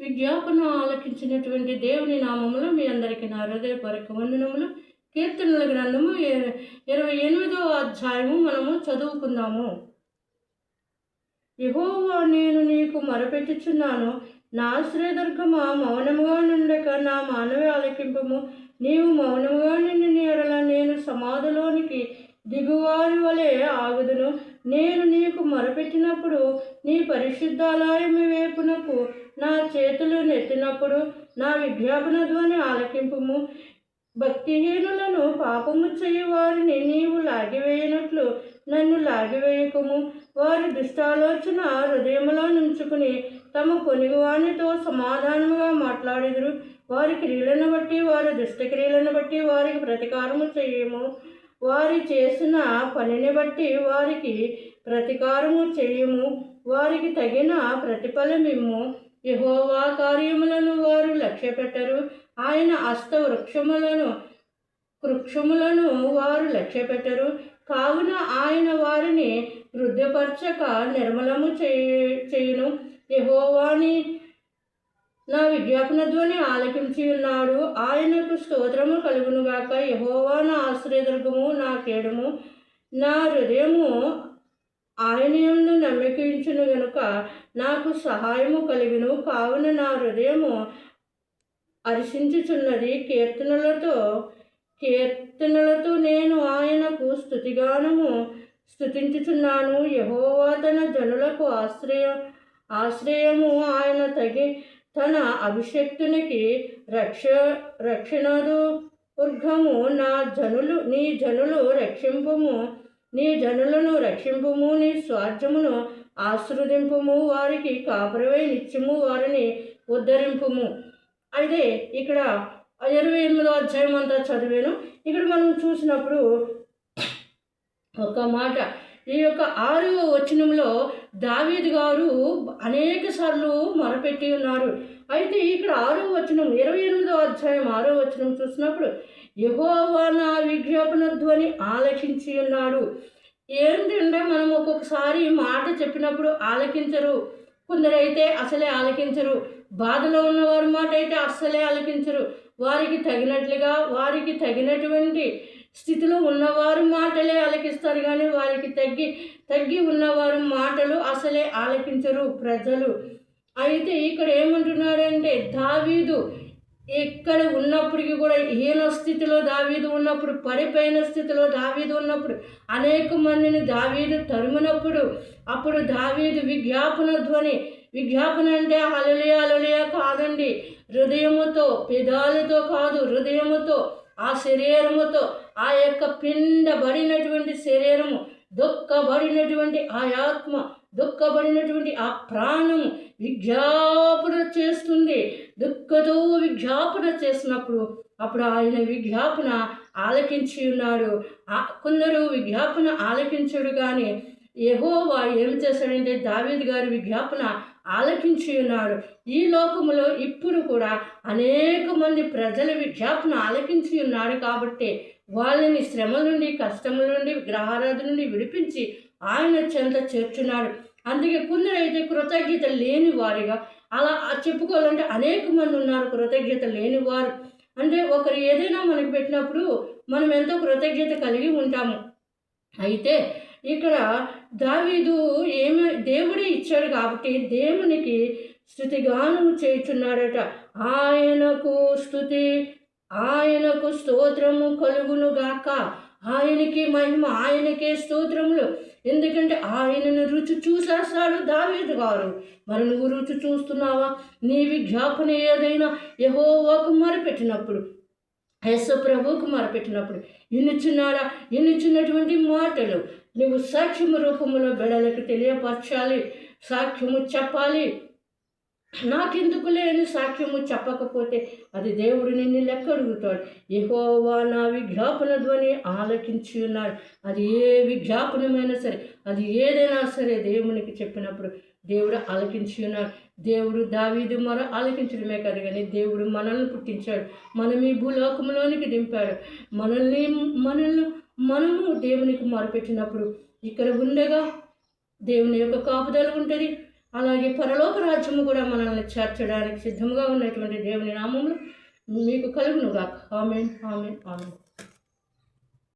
విజ్ఞాపన ఆలకించినటువంటి దేవుని నామములు మీ అందరికీ నా హృదయపూర్వక వందనములు. కీర్తనల గ్రంథము ఇరవై ఎనిమిదవ అధ్యాయము మనము చదువుకుందాము. యహోవా నేను నీకు మొరపెట్టుచున్నాను. నా ఆశ్రయదుర్గమా మౌనముగా నుండక నా మానవ ఆలకింపము. నీవు మౌనముగా నిన్ను నేరల నేను సమాధిలోనికి దిగువారి వలె ఆగుదును. నేను నీకు మొరపెట్టినప్పుడు నీ పరిశుద్ధాలయం వైపునకు నా చేతులు నెత్తినప్పుడు నా విజ్ఞాపన ధ్వని ఆలకింపుము. భక్తిహీనులను పాపము చేయువారిని నీవు లాగివేయనట్లు నన్ను లాగివేయకుము. వారి దుష్టాలోచన హృదయంలో నుంచుకుని తమ కొనుగువానితో సమాధానముగా మాట్లాడేదురు. వారి క్రియలను బట్టి వారి దుష్టక్రియలను బట్టి వారికి ప్రతీకారము చేయము. వారి చేసిన పనిని బట్టి వారికి ప్రతీకారము చేయము. వారికి తగిన ప్రతిఫలమిమ్ము. యహోవా కార్యములను వారు లక్ష్య పెట్టరు. ఆయన అస్త వృక్షములను వృక్షములను వారు లక్ష్య పెట్టరు. కావున ఆయన వారిని వృద్ధిపరచక నిర్మలము చేయ చేయును. యహోవాని నా విజ్ఞాపన ధ్వని ఆలకించి ఉన్నాడు. ఆయనకు స్తోత్రము కలుగునుగాక. యహోవా నా ఆశ్రయదుర్గము నా కేడము నా హృదయము ఆయన యందు నమ్మకించును గనుక నాకు సహాయము కలిగిను. కావున నా హృదయము హర్షించుచున్నది కీర్తనలతో కీర్తనలతో నేను ఆయనకు స్థుతిగానము స్థుతించుచున్నాను యహోవా తన జనులకు ఆశ్రయ ఆశ్రయము ఆయన తగి తన అభిషక్తునికి రక్ష రక్షణదు ఉర్ఘము. నా జనులు నీ జనులు రక్షింపుము. నీ జనులను రక్షింపుము. నీ స్వార్థమును ఆశ్రదింపుము. వారికి కాపురవై నిత్యము వారిని ఉద్ధరింపుము. అయితే ఇక్కడ ఇరవై ఎనిమిదో అధ్యాయం అంతా చదివాను. ఇక్కడ మనం చూసినప్పుడు ఒక మాట ఈ యొక్క ఆరవ వచనంలో దావీద్ గారు అనేక సార్లు మొరపెట్టి ఉన్నారు. అయితే ఇక్కడ ఆరో వచనం ఇరవై ఎనిమిదో అధ్యాయం ఆరో వచనం చూసినప్పుడు యహోవా నా విజ్ఞాపన ధ్వని ఆలకించి ఉన్నాడు. ఏంటంటే మనం ఒక్కొక్కసారి మాట చెప్పినప్పుడు ఆలకించరు కొందరైతే అసలే ఆలకించరు. బాధలో ఉన్నవారి మాట అయితే అస్సలే ఆలకించరు. వారికి తగినట్లుగా వారికి తగినటువంటి స్థితిలో ఉన్నవారు మాటలే ఆలకిస్తారు కానీ వారికి తగ్గి తగ్గి ఉన్నవారు మాటలు అసలే ఆలకించరు ప్రజలు. అయితే ఇక్కడ ఏమంటున్నారంటే దావీదు ఇక్కడ ఉన్నప్పటికీ కూడా హీన స్థితిలో దావీదు ఉన్నప్పుడు పడిపోయిన స్థితిలో దావీదు ఉన్నప్పుడు అనేక మందిని దావీదు తరుమునప్పుడు అప్పుడు దావీదు విజ్ఞాపన ధ్వని విజ్ఞాపన అంటే అలలియా అలలియా కాదండి హృదయముతో పెదాలతో కాదు హృదయముతో ఆ శరీరముతో ఆ యొక్క పిండబడినటువంటి శరీరము దుఃఖబడినటువంటి ఆ ఆత్మ దుఃఖపడినటువంటి ఆ ప్రాణము విజ్ఞాపన చేస్తుంది. దుఃఖతో విజ్ఞాపన చేసినప్పుడు అప్పుడు ఆయన విజ్ఞాపన ఆలకించి ఉన్నాడు. ఆ కొందరు విజ్ఞాపన ఆలకించడు కానీ యెహోవా ఏం చేశాడంటే దావీద్ గారు విజ్ఞాపన ఆలకించి ఉన్నాడు. ఈ లోకములో ఇప్పుడు కూడా అనేక మంది ప్రజల విజ్ఞాపన ఆలకించి ఉన్నాడు కాబట్టి వాళ్ళని శ్రమ నుండి కష్టముల నుండి విగ్రహారాధన నుండి విడిపించి ఆయన చెంత చేర్చున్నాడు. అందుకే కొందరైతే కృతజ్ఞత లేని వారిగా అలా చెప్పుకోవాలంటే అనేక మంది ఉన్నారు కృతజ్ఞత లేని వారు. అంటే ఒకరు ఏదైనా మనకు పెట్టినప్పుడు మనం ఎంతో కృతజ్ఞత కలిగి ఉంటాము. అయితే ఇక్కడ దావీదు ఏమి దేవుడే ఇచ్చాడు కాబట్టి దేవునికి స్థుతిగానము చేయుచున్నాడట. ఆయనకు స్థుతి ఆయనకు స్తోత్రము కలుగును గాక. ఆయనకి మహిమ ఆయనకే స్తోత్రములు. ఎందుకంటే ఆయనను రుచి చూసేస్తాడు దావీదు గారు. మరి నువ్వు రుచి చూస్తున్నావా? నీ విజ్ఞాపన ఏదైనా యహోవాకు మరపెట్టినప్పుడు యేసు ప్రభువుకు మరపెట్టినప్పుడు ఇన్నిచున్నాడా ఇన్నిచున్నటువంటి మాటలు నువ్వు సాక్ష్యము రూపంలో బిడలకు తెలియపరచాలి సాక్ష్యము చెప్పాలి. నాకెందుకు లేని సాక్ష్యము చెప్పకపోతే అది దేవుడు నిన్ను లెక్క అడుగుతాడు యెహోవా నా విజ్ఞాపన ధ్వని ఆలకించి ఉన్నాడు. అది ఏ విజ్ఞాపనమైనా సరే అది ఏదైనా సరే దేవునికి చెప్పినప్పుడు దేవుడు ఆలకించి ఉన్నాడు. దేవుడు దావీదు మర ఆలకించడమే కాదు కానీ దేవుడు మనల్ని పుట్టించాడు. మనం ఈ భూలోకంలోనికి దింపాడు. మనల్ని మనల్ని మనము దేవునికి మొరపెట్టినప్పుడు ఇక్కడ ఉండగా దేవుని యొక్క కాపుదల ఉంటుంది. అలాగే పరలోక రాజ్యము కూడా మనల్ని చేర్చడానికి సిద్ధంగా ఉన్నటువంటి దేవుని నామంలో మీకు కలుగునుగా ఆమెన్ ఆమెన్ ఆమెన్.